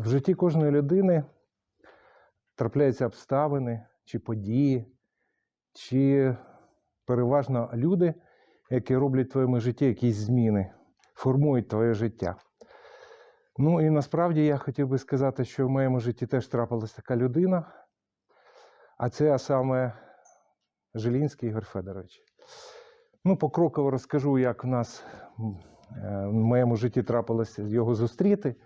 В житті кожної людини трапляються обставини чи події, чи переважно люди, які роблять в твоєму житті якісь зміни, формують твоє життя. Ну і насправді я хотів би сказати, що в моєму житті теж трапилась така людина, а це саме Жилінський Ігор Федорович. Ну, покроково розкажу, як в нас е, в моєму житті трапилося його зустріти.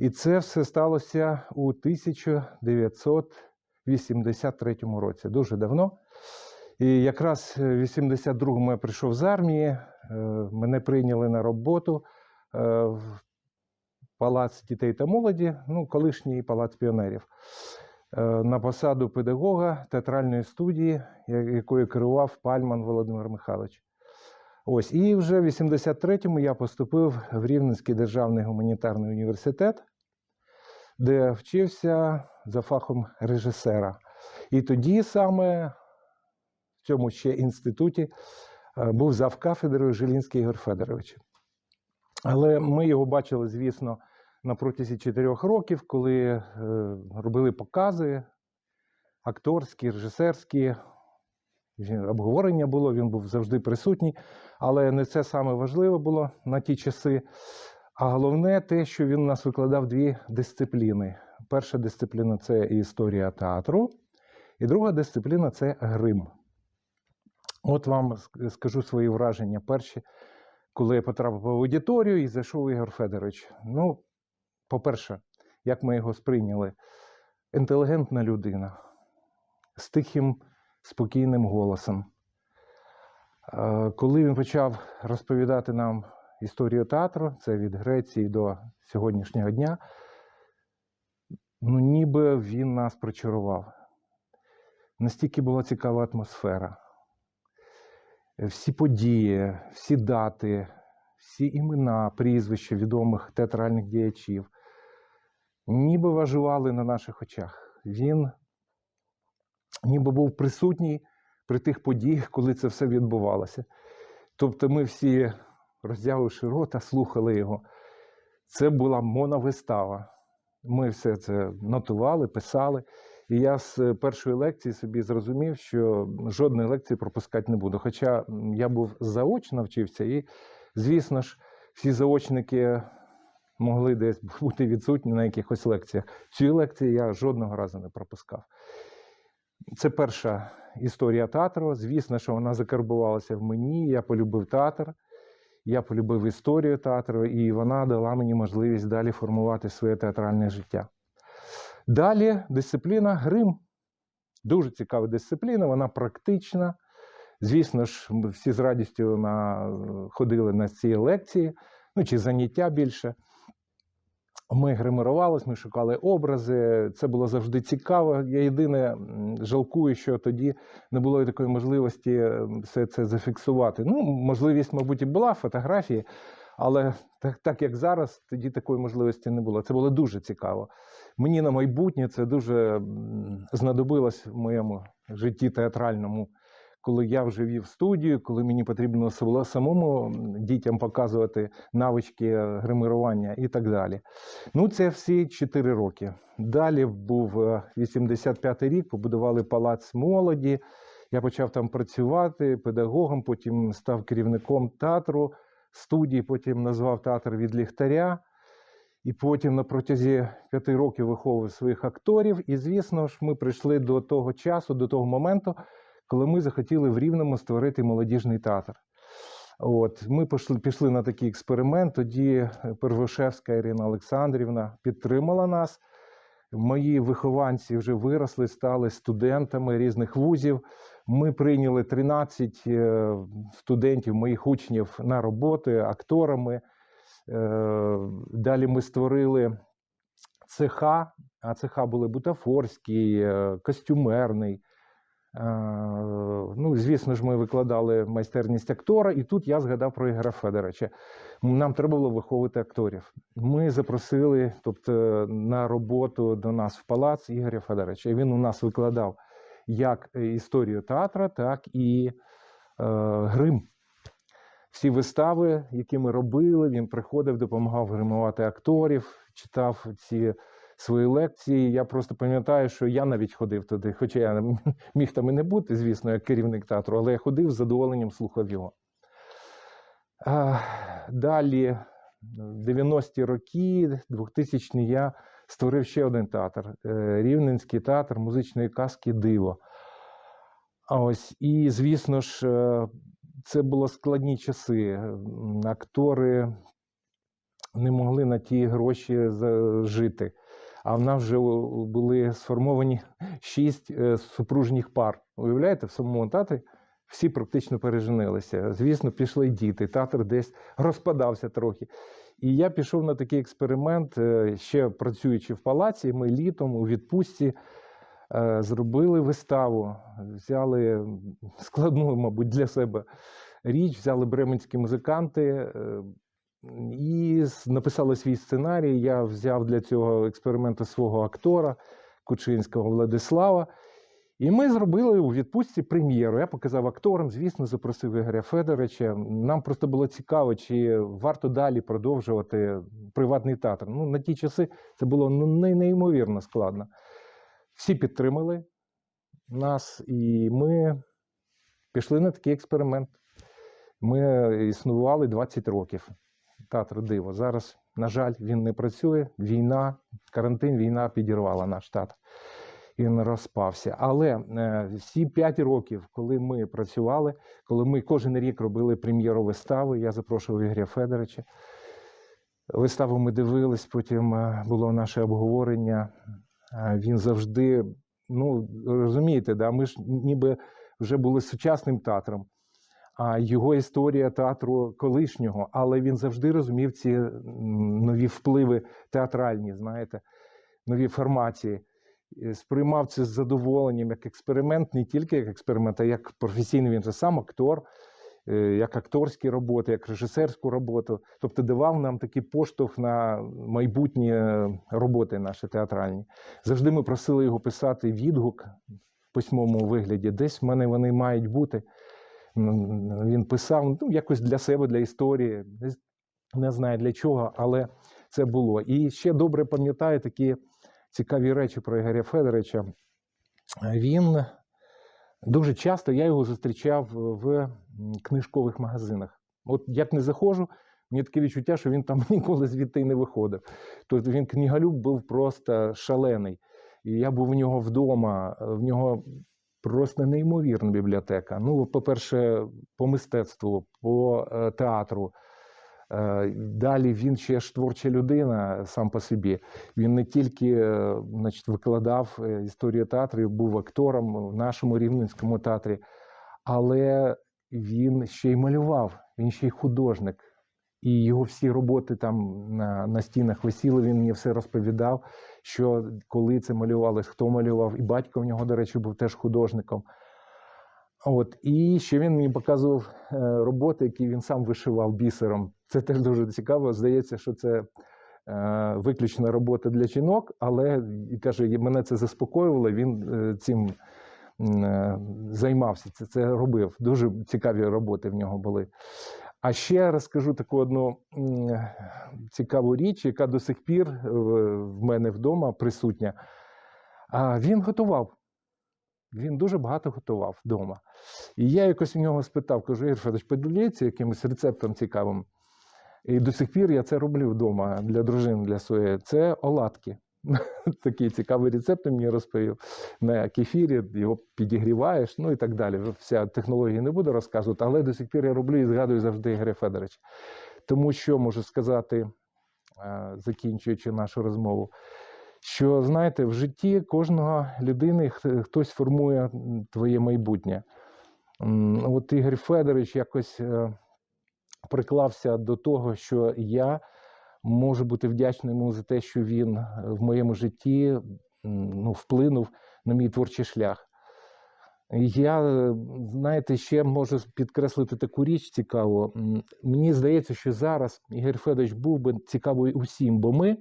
І це все сталося у 1983 році, дуже давно. І якраз в 82-му я прийшов з армії, е, мене прийняли на роботу е, в Палац дітей та молоді, ну, колишній палац піонерів, е, на посаду педагога театральної студії, якою керував Пальман Володимир Михайлович. Ось, і вже в 83-му я поступив в Рівненський державний гуманітарний університет, де вчився за фахом режисера. І тоді саме в цьому ще інституті е, був завкафедрою Жилінський Ігор Федорович. Але ми його бачили, звісно, на протязі чотирьох років, коли е, робили покази акторські, режисерські. Обговорення було, він був завжди присутній, але не це саме важливе було на ті часи. А головне те, що він у нас викладав дві дисципліни. Перша дисципліна це історія театру, і друга дисципліна це грим. От вам скажу свої враження. Перші, коли я потрапив в аудиторію і зайшов Ігор Федорович. Ну, по-перше, як ми його сприйняли, інтелігентна людина з тихим, спокійним голосом. Е, Коли він почав розповідати нам історію театру, це від Греції до сьогоднішнього дня, ну ніби він нас прочарував. Настільки була цікава атмосфера. Всі події, всі дати, всі імена, прізвища відомих театральних діячів, ніби виживали на наших очах. Він ніби був присутній при тих подіях, коли це все відбувалося. Тобто ми всі, роздявивши рота, слухали його. Це була моновистава. Ми все це нотували, писали. І я з першої лекції собі зрозумів, що жодної лекції пропускати не буду. Хоча я був заочно вчився, і, звісно ж, всі заочники могли десь бути відсутні на якихось лекціях. Цю лекцію я жодного разу не пропускав. Це перша історія театру. Звісно, що вона закарбувалася в мені. Я полюбив театр, я полюбив історію театру, і вона дала мені можливість далі формувати своє театральне життя. Далі дисципліна грим. Дуже цікава дисципліна, вона практична. Звісно ж, всі з радістю на, ходили на ці лекції, ну чи заняття більше. Ми гримирувалися, ми шукали образи. Це було завжди цікаво. Я єдине жалкую, що тоді не було такої можливості е, все це зафіксувати. Ну, можливість, мабуть, і була фотографії, але так, так як зараз, тоді такої можливості не було. Це було дуже цікаво. Мені на майбутнє це дуже знадобилось в моєму житті театральному. Коли я вже вів студію, коли мені потрібно було самому дітям показувати навички е, гримирування і так далі. Ну, це всі 4 роки. Далі був е, 85-й рік, побудували палац молоді. Я почав там працювати педагогом, потім став керівником театру, студії, потім назвав театр від ліхтаря. І потім на протязі п'яти років виховував своїх акторів. І, звісно ж, ми прийшли до того часу, до того моменту, коли ми захотіли в Рівному створити молодіжний театр. От, ми пішли, пішли на такий експеримент. Тоді е, Первошевська Ірина Олександрівна підтримала нас. Мої вихованці вже виросли, стали студентами різних вузів. Ми прийняли 13 е, студентів, моїх учнів на роботи акторами. Е, Далі ми створили цеха, а цеха були бутафорський, костюмерний. Е, Ну, звісно ж, ми викладали майстерність актора, і тут я згадав про Ігоря Федоровича. Нам треба було виховувати акторів. Ми запросили, тобто, на роботу до нас в палац Ігоря Федоровича. І він у нас викладав як історію театру, так і е, грим. всі вистави, які ми робили, він приходив, допомагав гримувати акторів, читав ці свої лекції. Я просто пам'ятаю, що я навіть ходив туди, хоча я міг там і не бути, звісно, як керівник театру, але я ходив з задоволенням слухав його. Далі, 90-ті роки, 2000-ні, я створив ще один театр е, Рівненський театр музичної казки Диво. Ось, і, звісно ж, е, це були складні часи. Актори не могли на ті гроші жити. А в нас вже були сформовані шість е, супружніх пар. Уявляєте, в самому театрі всі практично переженилися. Звісно, пішли діти. Театр десь розпадався трохи. І я пішов на такий експеримент, е, ще працюючи в палаці, ми літом у відпустці е, зробили виставу, взяли складну, мабуть, для себе річ, взяли бременські музиканти е, і написали свій сценарій. Я взяв для цього експерименту свого актора Кучинського Владислава. І ми зробили у відпустці прем'єру. Я показав акторам, звісно, запросив Ігоря Федоровича. Нам просто було цікаво, чи варто далі продовжувати приватний театр. Ну, на ті часи це було ну, не- неймовірно складно. Всі підтримали нас, і ми пішли на такий експеримент. Ми існували 20 років. Театр диво. Зараз, на жаль, він не працює. Війна, карантин, війна підірвала наш театр. Він розпався. Але е, всі 5 років, коли ми працювали, коли ми кожен рік робили прем'єру вистави, я запрошував Ігоря Федоровича. Виставу ми дивились, потім е, було наше обговорення. Е, Він завжди, ну розумієте, да, ми ж ніби вже були сучасним театром, його історія театру колишнього, але він завжди розумів ці нові впливи театральні, знаєте, нові формації. Сприймав це з задоволенням як експеримент, не тільки як експеримент, а як професійний він же сам актор, е, як акторські роботи, як режисерську роботу. Тобто давав нам такий поштовх на майбутні е, роботи наші театральні. Завжди ми просили його писати відгук в письмовому вигляді. Десь в мене вони мають бути. Він писав ну, якось для себе, для історії, не знаю для чого, але це було. І ще добре пам'ятаю такі цікаві речі про Ігоря Федоровича. Він дуже часто я його зустрічав в книжкових магазинах. От як не заходжу, мені таке відчуття, що він там ніколи звідти не виходив. Тобто він книгалюб був просто шалений. І я був у нього вдома, в нього просто неймовірна бібліотека. Ну, по-перше, по мистецтву, по е, театру. Е, Далі він ще ж творча людина сам по собі. Він не тільки е, значить, викладав історію театру, був актором в нашому рівненському театрі, але він ще й малював, він ще й художник. І його всі роботи там на, на стінах висіли, він мені все розповідав, що коли це малювалось, хто малював. І батько в нього, до речі, був теж художником. От, і ще він мені показував е, роботи, які він сам вишивав бісером. Це теж дуже цікаво. Здається, що це е, виключна робота для жінок, але і каже, мене це заспокоювало. Він е, цим е, займався, це, це робив. Дуже цікаві роботи в нього були. А ще розкажу таку одну цікаву річ, яка до сих пір е, в мене вдома присутня. Він готував. Він дуже багато готував вдома. І я якось у нього спитав, кажу, Ігор Федорович, поділіться якимось рецептом цікавим. І до сих пір я це роблю вдома для дружини, для своєї. Це оладки. Такий цікавий рецепт мені розповів. На кефірі його підігріваєш, ну і так далі. Вся технологія не буду розказувати, але до сих пір я роблю і згадую завжди Ігоря Федоровича. Тому що можу сказати, закінчуючи нашу розмову, що знаєте, в житті кожного людини хтось формує твоє майбутнє. От Ігор Федорович якось е, приклався до того, що я можу бути вдячним йому за те, що він е, в моєму житті ну, вплинув на мій творчий шлях. Я, е, знаєте, ще можу підкреслити таку річ цікаву. Мені здається, що зараз Ігор Федорович був би цікавий усім, бо ми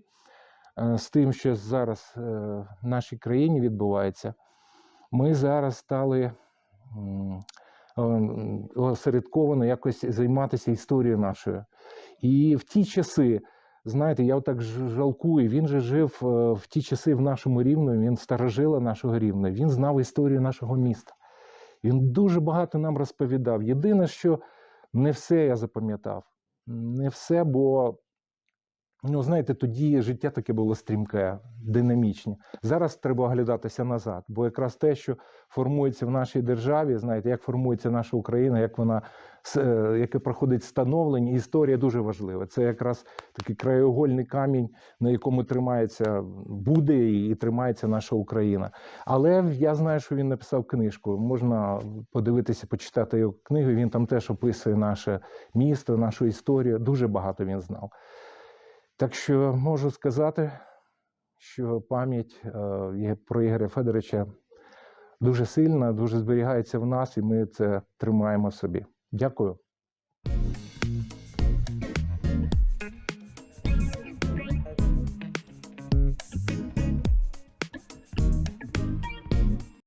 е, з тим, що зараз в нашій країні відбувається, ми зараз стали осередковано якось займатися історією нашою. І в ті часи, знаєте, я так жалкую. Він же жив е, в ті часи в нашому рівні. він старожила нашого рівня, він знав історію нашого міста. Він дуже багато нам розповідав. Єдине, що не все я запам'ятав. Не все, бо, ну, знаєте, тоді життя таке було стрімке, динамічне. Зараз треба оглядатися назад, бо якраз те, що формується в нашій державі, знаєте, як формується наша Україна, як вона е, яке проходить становлення, історія дуже важлива. Це якраз такий краєугольний камінь, на якому тримається буде і, тримається наша Україна. Але я знаю, що він написав книжку. Можна подивитися, почитати його книгу. Він там теж описує наше місто, нашу історію. Дуже багато він знав. Так що можу сказати, що пам'ять е, про Ігоря Федоровича дуже сильна, дуже зберігається в нас, і ми це тримаємо собі. Дякую.